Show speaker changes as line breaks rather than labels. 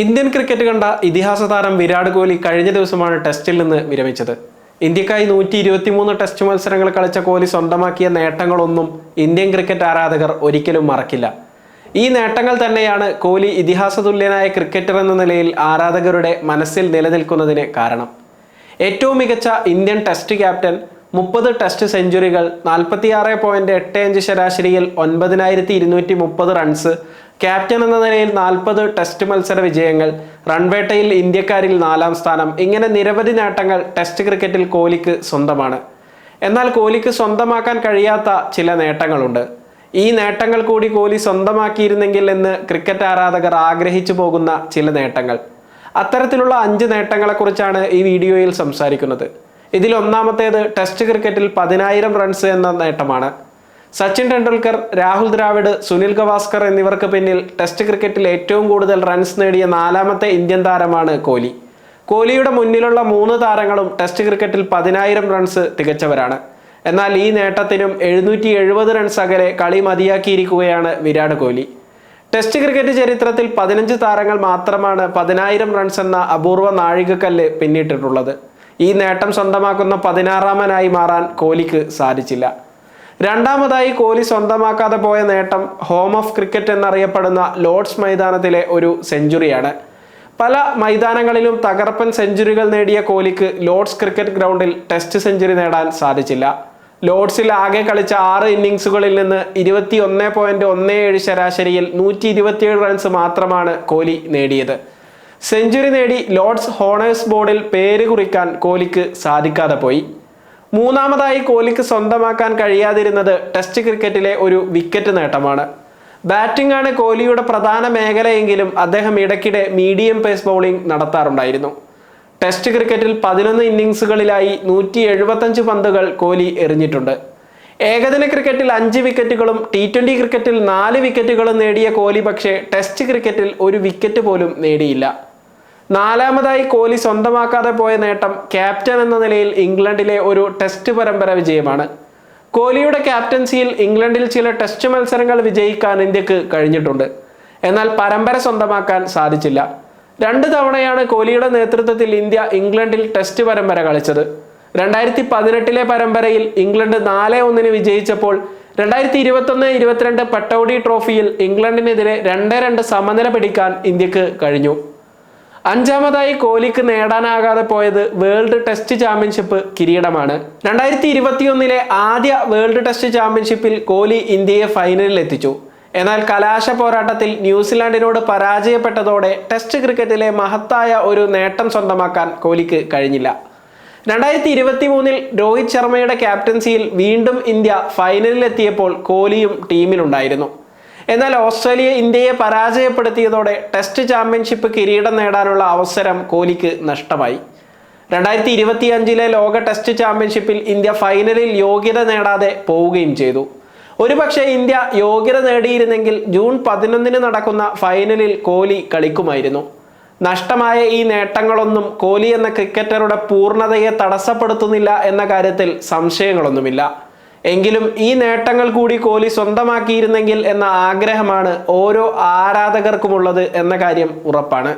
Indian cricket കണ്ട ഇതിഹാസ താരം വിരാട് കോഹ്ലി കഴിഞ്ഞ ദിവസമാണ് ടെസ്റ്റിൽ നിന്ന് വിരമിച്ചത്. ഇന്ത്യക്കായി നൂറ്റി ഇരുപത്തിമൂന്ന് ടെസ്റ്റ് മത്സരങ്ങൾ കളിച്ച കോഹ്ലി സ്വന്തമാക്കിയ നേട്ടങ്ങളൊന്നും ഇന്ത്യൻ ക്രിക്കറ്റ് ആരാധകർ ഒരിക്കലും മറക്കില്ല. ഈ നേട്ടങ്ങൾ തന്നെയാണ് കോഹ്ലി ഇതിഹാസ തുല്യനായ ക്രിക്കറ്റർ എന്ന നിലയിൽ ആരാധകരുടെ മനസ്സിൽ നിലനിൽക്കുന്നതിന് കാരണം. ഏറ്റവും മികച്ച ഇന്ത്യൻ ടെസ്റ്റ് ക്യാപ്റ്റൻ മുപ്പത് ടെസ്റ്റ് സെഞ്ചുറികൾ നാൽപ്പത്തിയാറ് പോയിന്റ് എട്ട് അഞ്ച് ശരാശരിയിൽ ഒൻപതിനായിരത്തി ഇരുന്നൂറ്റി മുപ്പത് റൺസ് ക്യാപ്റ്റൻ എന്ന നിലയിൽ നാൽപ്പത് ടെസ്റ്റ് മത്സര വിജയങ്ങൾ റൺവേട്ടയിൽ ഇന്ത്യക്കാരിൽ നാലാം സ്ഥാനം ഇങ്ങനെ നിരവധി നേട്ടങ്ങൾ ടെസ്റ്റ് ക്രിക്കറ്റിൽ കോഹ്ലിക്ക് സ്വന്തമാണ്. എന്നാൽ കോഹ്ലിക്ക് സ്വന്തമാക്കാൻ കഴിയാത്ത ചില നേട്ടങ്ങളുണ്ട്. ഈ നേട്ടങ്ങൾ കൂടി കോഹ്ലി സ്വന്തമാക്കിയിരുന്നെങ്കിൽ എന്ന് ക്രിക്കറ്റ് ആരാധകർ ആഗ്രഹിച്ചു പോകുന്ന ചില നേട്ടങ്ങൾ. അത്തരത്തിലുള്ള അഞ്ച് നേട്ടങ്ങളെക്കുറിച്ചാണ് ഈ വീഡിയോയിൽ സംസാരിക്കുന്നത്. ഇതിൽ ഒന്നാമത്തേത് ടെസ്റ്റ് ക്രിക്കറ്റിൽ പതിനായിരം റൺസ് എന്ന നേട്ടമാണ്. സച്ചിൻ ടെണ്ടുൽക്കർ രാഹുൽ ദ്രാവിഡ് സുനിൽ ഗവാസ്കർ എന്നിവർക്ക് പിന്നിൽ ടെസ്റ്റ് ക്രിക്കറ്റിൽ ഏറ്റവും കൂടുതൽ റൺസ് നേടിയ നാലാമത്തെ ഇന്ത്യൻ താരമാണ് കോഹ്ലി. കോഹ്ലിയുടെ മുന്നിലുള്ള മൂന്ന് താരങ്ങളും ടെസ്റ്റ് ക്രിക്കറ്റിൽ പതിനായിരം റൺസ് തികച്ചവരാണ്. എന്നാൽ ഈ നേട്ടത്തിനും എഴുന്നൂറ്റി എഴുപത് റൺസ് അകലെ കളി മതിയാക്കിയിരിക്കുകയാണ് വിരാട് കോഹ്ലി. ടെസ്റ്റ് ക്രിക്കറ്റ് ചരിത്രത്തിൽ പതിനഞ്ച് താരങ്ങൾ മാത്രമാണ് പതിനായിരം റൺസ് എന്ന അപൂർവ നാഴികക്കല്ല് പിന്നിട്ടിട്ടുള്ളത്. ഈ നേട്ടം സ്വന്തമാക്കുന്ന പതിനാറാമനായി മാറാൻ കോഹ്ലിക്ക് സാധിച്ചില്ല. രണ്ടാമതായി കോഹ്ലി സ്വന്തമാക്കാതെ പോയ നേട്ടം ഹോം ഓഫ് ക്രിക്കറ്റ് എന്നറിയപ്പെടുന്ന ലോർഡ്സ് മൈതാനത്തിലെ ഒരു സെഞ്ചുറിയാണ്. പല മൈതാനങ്ങളിലും തകർപ്പൻ സെഞ്ചുറികൾ നേടിയ കോഹ്ലിക്ക് ലോർഡ്സ് ക്രിക്കറ്റ് ഗ്രൗണ്ടിൽ ടെസ്റ്റ് സെഞ്ചുറി നേടാൻ സാധിച്ചില്ല. ലോർഡ്സിൽ ആകെ കളിച്ച ആറ് ഇന്നിങ്സുകളിൽ നിന്ന് ഇരുപത്തി ഒന്ന് പോയിന്റ് ഒന്ന് ഏഴ് ശരാശരിയിൽ നൂറ്റി ഇരുപത്തിയേഴ് റൺസ് മാത്രമാണ് കോഹ്ലി നേടിയത്. സെഞ്ചുറി നേടി ലോർഡ്സ് ഹോണേഴ്സ് ബോർഡിൽ പേര് കുറിക്കാൻ കോഹ്ലിക്ക് സാധിക്കാതെ പോയി. മൂന്നാമതായി കോഹ്ലിക്ക് സ്വന്തമാക്കാൻ കഴിയാതിരുന്നത് ടെസ്റ്റ് ക്രിക്കറ്റിലെ ഒരു വിക്കറ്റ് നേട്ടമാണ്. ബാറ്റിംഗ് ആണ് കോഹ്ലിയുടെ പ്രധാന മേഖലയെങ്കിലും അദ്ദേഹം ഇടയ്ക്കിടെ മീഡിയം പേസ് ബൗളിംഗ് നടത്താറുണ്ടായിരുന്നു. ടെസ്റ്റ് ക്രിക്കറ്റിൽ പതിനൊന്ന് ഇന്നിങ്സുകളിലായി നൂറ്റി എഴുപത്തഞ്ച് പന്തുകൾ കോഹ്ലി എറിഞ്ഞിട്ടുണ്ട്. ഏകദിന ക്രിക്കറ്റിൽ അഞ്ച് വിക്കറ്റുകളും ടി ട്വന്റി ക്രിക്കറ്റിൽ നാല് വിക്കറ്റുകളും നേടിയ കോഹ്ലി പക്ഷേ ടെസ്റ്റ് ക്രിക്കറ്റിൽ ഒരു വിക്കറ്റ് പോലും നേടിയില്ല. നാലാമതായി കോഹ്ലി സ്വന്തമാക്കാതെ പോയ നേട്ടം ക്യാപ്റ്റൻ എന്ന നിലയിൽ ഇംഗ്ലണ്ടിലെ ഒരു ടെസ്റ്റ് പരമ്പര വിജയമാണ്. കോഹ്ലിയുടെ ക്യാപ്റ്റൻസിയിൽ ഇംഗ്ലണ്ടിൽ ചില ടെസ്റ്റ് മത്സരങ്ങൾ വിജയിക്കാൻ ഇന്ത്യയ്ക്ക് കഴിഞ്ഞിട്ടുണ്ട്. എന്നാൽ പരമ്പര സ്വന്തമാക്കാൻ സാധിച്ചില്ല. രണ്ട് തവണയാണ് കോഹ്ലിയുടെ നേതൃത്വത്തിൽ ഇന്ത്യ ഇംഗ്ലണ്ടിൽ ടെസ്റ്റ് പരമ്പര കളിച്ചത്. രണ്ടായിരത്തി പതിനെട്ടിലെ പരമ്പരയിൽ ഇംഗ്ലണ്ട് നാല് ഒന്നിന് വിജയിച്ചപ്പോൾ രണ്ടായിരത്തി ഇരുപത്തൊന്ന് ഇരുപത്തിരണ്ട് പട്ടൗഡി ട്രോഫിയിൽ ഇംഗ്ലണ്ടിനെതിരെ രണ്ട് രണ്ട് സമനില പിടിക്കാൻ ഇന്ത്യയ്ക്ക് കഴിഞ്ഞു. അഞ്ചാമതായി കോഹ്ലിക്ക് നേടാനാകാതെ പോയത് വേൾഡ് ടെസ്റ്റ് ചാമ്പ്യൻഷിപ്പ് കിരീടമാണ്. രണ്ടായിരത്തി ഇരുപത്തിയൊന്നിലെ ആദ്യ വേൾഡ് ടെസ്റ്റ് ചാമ്പ്യൻഷിപ്പിൽ കോഹ്ലി ഇന്ത്യയെ ഫൈനലിൽ എത്തിച്ചു. എന്നാൽ കലാശ പോരാട്ടത്തിൽ ന്യൂസിലാൻഡിനോട് പരാജയപ്പെട്ടതോടെ ടെസ്റ്റ് ക്രിക്കറ്റിലെ മഹത്തായ ഒരു നേട്ടം സ്വന്തമാക്കാൻ കോഹ്ലിക്ക് കഴിഞ്ഞില്ല. രണ്ടായിരത്തി ഇരുപത്തി മൂന്നിൽ രോഹിത് ശർമ്മയുടെ ക്യാപ്റ്റൻസിയിൽ വീണ്ടും ഇന്ത്യ ഫൈനലിലെത്തിയപ്പോൾ കോഹ്ലിയും ടീമിലുണ്ടായിരുന്നു എന്നാൽ ഓസ്ട്രേലിയ ഇന്ത്യയെ പരാജയപ്പെടുത്തിയതോടെ ടെസ്റ്റ് ചാമ്പ്യൻഷിപ്പ് കിരീടം നേടാനുള്ള അവസരം കോഹ്ലിക്ക് നഷ്ടമായി. രണ്ടായിരത്തി ഇരുപത്തി അഞ്ചിലെ ലോക ടെസ്റ്റ് ചാമ്പ്യൻഷിപ്പിൽ ഇന്ത്യ ഫൈനലിൽ യോഗ്യത നേടാതെ പോവുകയും ചെയ്തു. ഒരുപക്ഷെ ഇന്ത്യ യോഗ്യത നേടിയിരുന്നെങ്കിൽ ജൂൺ പതിനൊന്നിന് നടക്കുന്ന ഫൈനലിൽ കോഹ്ലി കളിക്കുമായിരുന്നു. നഷ്ടമായ ഈ നേട്ടങ്ങളൊന്നും കോഹ്ലി എന്ന ക്രിക്കറ്ററുടെ പൂർണതയെ തടസ്സപ്പെടുത്തുന്നില്ല എന്ന കാര്യത്തിൽ സംശയങ്ങളൊന്നുമില്ല. എങ്കിലും ഈ നേട്ടങ്ങൾ കൂടി കോഹ്ലി സ്വന്തമാക്കിയിരുന്നെങ്കിൽ എന്ന ആഗ്രഹമാണ് ഓരോ ആരാധകർക്കുമുള്ളത് എന്ന കാര്യം ഉറപ്പാണ്.